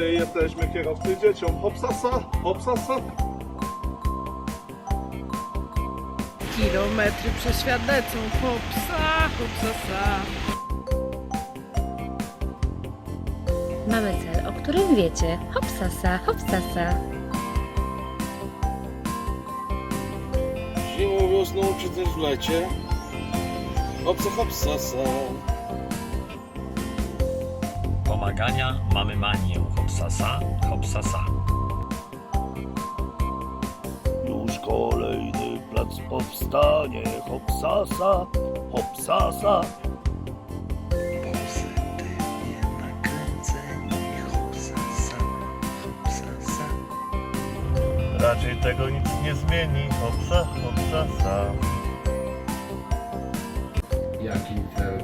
My jesteśmy kierowcy dzieciom. Hopsasa, hopsasa. Kilometry przeszład lecą, hopsa, hopsasa. Mamy cel, o którym wiecie. Hopsasa, hopsasa. Zimą, wiosną czy też w lecie. Hopsa, hopsa, sa. Pomagania mamy manię. Hopsasa, hopsasa. Już kolejny plac powstanie, hopsasa, hopsasa. Pozytywnie nakręceni, hopsasa, hopsasa. Raczej tego nic nie zmieni. Hopsa, hopsasa. Jaki cel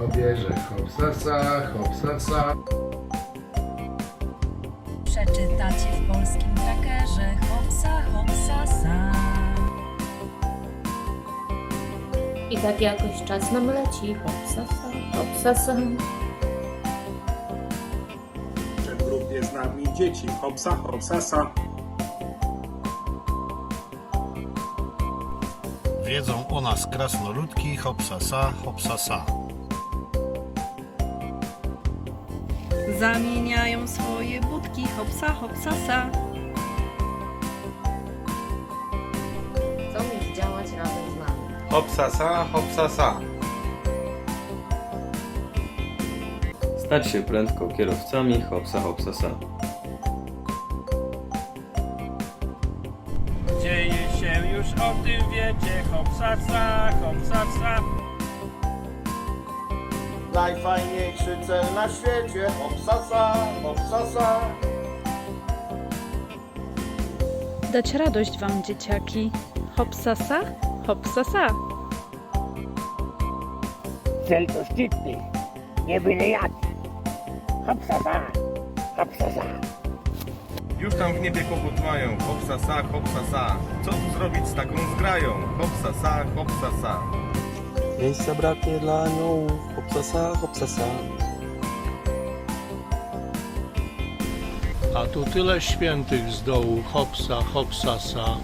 grupa obierze? Hopsasa, hopsasa. Przeczytacie w polskim trackerze hopsa, hopsasa. I tak jakoś czas nam leci. Hopsasa, hopsasa. że w grupie z nami dzieci. Hopsa, hopsasa. Wiedzą o nas krasnoludki, hopsasa, hopsasa. Zamieniają swoje budki, hopsa, hopsasa. Chcą już działać razem z nami. Hopsasa, hopsasa. Stać się prędko kierowcami, hopsa, hopsa, sa. Dzieje się już o tym wiecie. Hopsasa, hopsasa. Najfajniejszy cel na świecie, hopsasa, hopsasa. Dać radość wam, dzieciaki. Hopsasa, hopsasa. Cel to szczytny, nie byle jaki. Hopsasa, hopsasa. Już tam w niebie kłopot mają. Hopsasa, hopsasa. Co tu zrobić z taką zgrają? Hopsasa, hopsasa. Miejsca braknie dla aniołów, hopsa, sa, hopsa, sa. A tu tyle świętych z dołu, hopsa, hopsasa.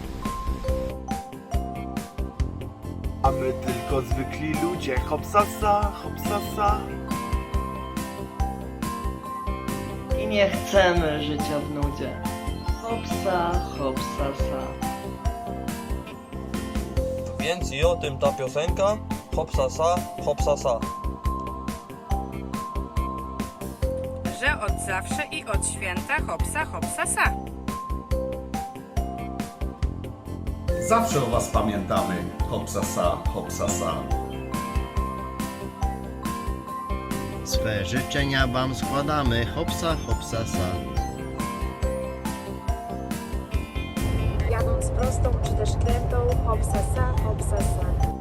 A my tylko zwykli ludzie, hopsasa, hopsasa. I nie chcemy życia w nudzie. Hopsa, hopsasa. Więc i o tym ta piosenka, hopsa, sa, hopsa, sa. Że od zawsze i od święta hopsa, hopsasa. Zawsze o was pamiętamy. Hopsasa, hopsasa. Swe życzenia wam składamy, hopsa, hopsasa. Jadąc prostą czy też krętą, hopsasa, hopsasa.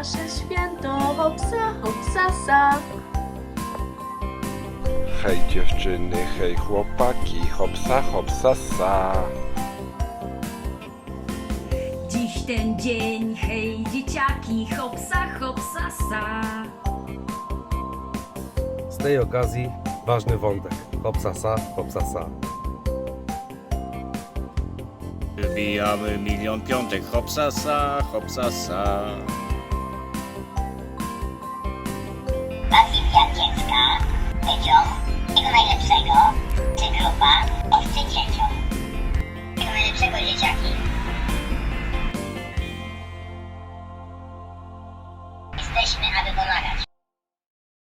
Czcimy wasze święto, hopsa, hopsasa. Hej dziewczyny, hej chłopaki, hopsa, hopsasa. Dziś ten dzień, hej dzieciaki, hopsa, hopsasa. Z tej okazji ważny wątek. Hopsasa, hopsasa. Wybijamy milion piątek, hopsasa, hopsasa. dziecka, dzieciom, jego najlepszego, czy grupa, obcy dzieciom, jego najlepszego dzieciaki.